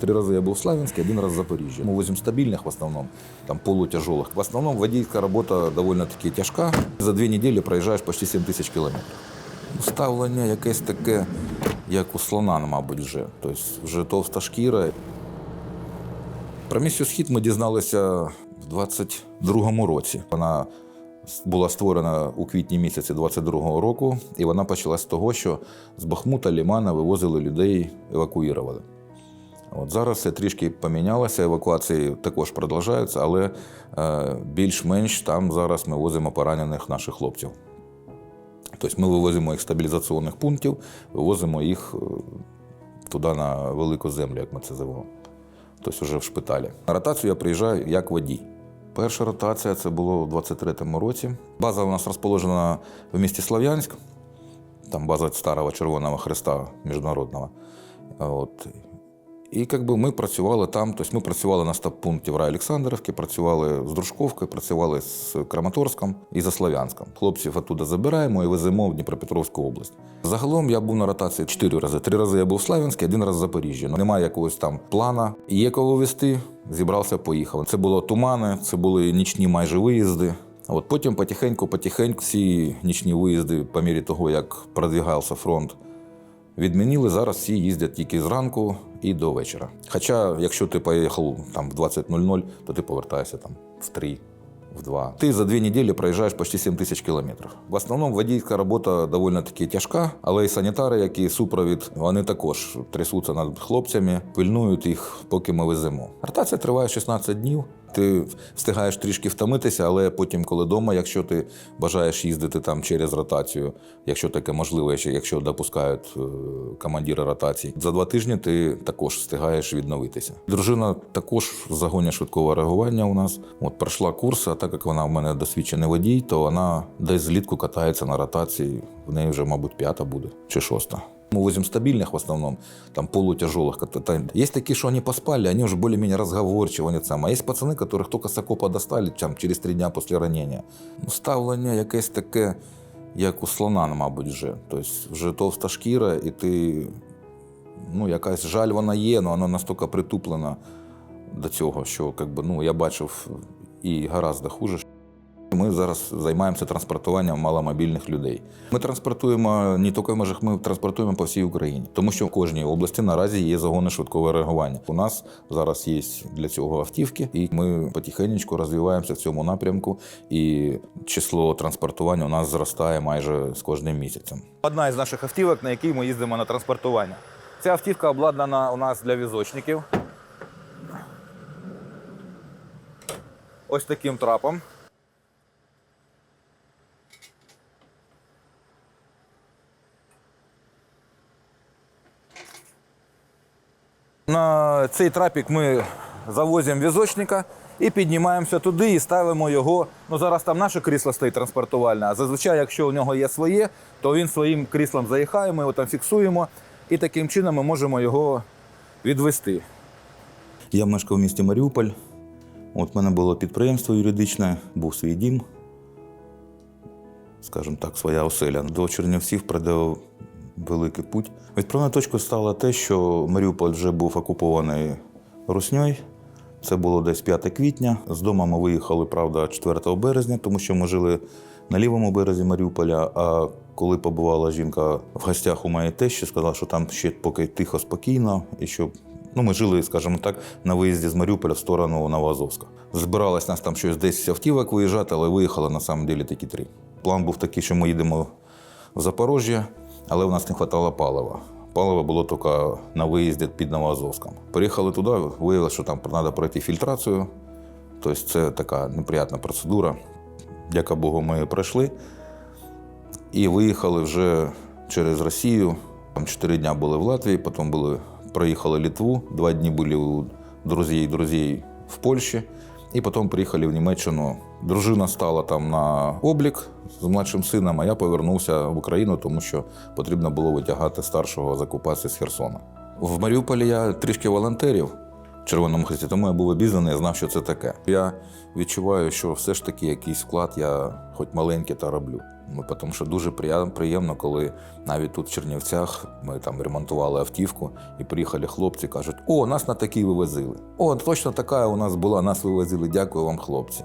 Три раза я был в Славянске, один раз в Запоріжжі. Мы возим стабильных в основном, там полутяжелых. В основном водительская работа довольно-таки тяжка. За дві недели проїжджаєш почти 7 тисяч кілометрів. Ставлення якесь таке, як у слона, мабуть, вже. Тобто вже товста шкіра. Про місію Схід ми дізналися в 22-му році. Вона була створена у квітні місяці 22-го року, і вона почалась з того, що з Бахмута Лімана вивозили людей, евакуювали. От зараз все трішки помінялося, евакуації також продовжуються, але е, більш-менш там зараз ми возимо поранених наших хлопців. Тобто ми вивозимо їх з стабілізаційних пунктів, вивозимо їх е, туди на велику землю, як ми це зовемо. Тобто вже в шпиталі. На ротацію я приїжджаю як водій. Перша ротація це було у 23-му році. База у нас розположена в місті Слов'янськ. Там база Старого Червоного Хреста міжнародного. От. І якби ми працювали там, тобто ми працювали на стаб-пункті в Рай-Олександрівці, працювали з Дружковкою, працювали з Краматорськом і за Слов'янськом. Хлопців оттуда забираємо і веземо в Дніпропетровську область. Загалом я був на ротації чотири рази. Три рази я був в Славянську, один раз в Запоріжжі. Ну, Немає якогось там плана. Є кого вести, зібрався, поїхав. Це було тумани, це були нічні майже виїзди. От потім потихеньку, потихеньку всі нічні виїзди, по мірі того, як продвігався фронт, відмінили. Зараз всі їздять тільки зранку і до вечора. Хоча, якщо ти поїхав там в 20.00, то ти повертаєшся там в 3, в 2. Ти за дві неділі проїжджаєш почти 7 тисяч кілометрів. В основному водійська робота доволі таки тяжка, але і санітари, які супровід, вони також трясуться над хлопцями, пильнують їх, поки ми веземо. Ротація триває 16 днів. Ти встигаєш трішки втомитися, але потім, коли вдома, якщо ти бажаєш їздити там через ротацію, якщо таке можливо, якщо допускають е, командири ротації, за два тижні ти також встигаєш відновитися. Дружина також в загоні швидкого реагування у нас. От пройшла курс, а так як вона в мене досвідчений водій, то вона десь злітку катається на ротації. В неї вже, мабуть, п'ята буде чи шоста. Мы возим стабильных в основном, там полутяжелых. как-то Есть такие, что они поспали, они уже более-менее разговорчивы. Они там. А есть пацаны, которых только с окопа достали там, через три дня после ранения. Ну, ставлення якесь таке, як у слона, мабуть, вже. Тобто вже товста шкіра, і ти, ну, якась жаль вона є, але вона настільки притуплена до цього, що как би, ну, я бачив і гораздо хуже. Ми зараз займаємося транспортуванням маломобільних людей. Ми транспортуємо не тільки в межах, ми транспортуємо по всій Україні, тому що в кожній області наразі є загони швидкого реагування. У нас зараз є для цього автівки, і ми потихеньку розвиваємося в цьому напрямку. І число транспортування у нас зростає майже з кожним місяцем. Одна із наших автівок, на якій ми їздимо на транспортування. Ця автівка обладнана у нас для візочників. Ось таким трапом. На цей трапік ми завозимо візочника і піднімаємося туди і ставимо його. Ну зараз там наше крісло стоїть транспортувальне, а зазвичай, якщо у нього є своє, то він своїм кріслом заїхає, ми його там фіксуємо, і таким чином ми можемо його відвести. Я мешкав в місті Маріуполь. От в мене було підприємство юридичне, був свій дім, скажімо так, своя оселя. До Чернівців придав великий путь. Відправною точкою стало те, що Маріуполь вже був окупований русньою. Це було десь 5 квітня. З дому ми виїхали, правда, 4 березня, тому що ми жили на лівому березі Маріуполя. А коли побувала жінка в гостях у моєї тещі, сказала, що там ще поки тихо, спокійно, і що ну, ми жили, скажімо так, на виїзді з Маріуполя в сторону Новоазовська. Збиралось нас там щось 10 автівок виїжджати, але виїхали на самом деле тільки три. План був такий, що ми їдемо в Запорожжя, але в нас не вистачало палива. Паливо було тільки на виїзді під Новоазовськом. Приїхали туди, виявилося, що там треба пройти фільтрацію. Тобто це така неприятна процедура. Дяка Богу, ми її пройшли. І виїхали вже через Росію. Там чотири дні були в Латвії, потім були, проїхали Литву, два дні були у друзей друзей в Польщі, і потім приїхали в Німеччину. Дружина стала там на облік з младшим сином, а я повернувся в Україну, тому що потрібно було витягати старшого з з Херсона. В Маріуполі я трішки волонтерів. в Червоному Хресті. Тому я був обізнаний, я знав, що це таке. Я відчуваю, що все ж таки якийсь вклад я, хоч маленький, та роблю. Ну, тому що дуже приємно, коли навіть тут в Чернівцях ми там ремонтували автівку, і приїхали хлопці, кажуть: о, нас на такій вивозили. О, точно така у нас була, нас вивозили. Дякую вам, хлопці.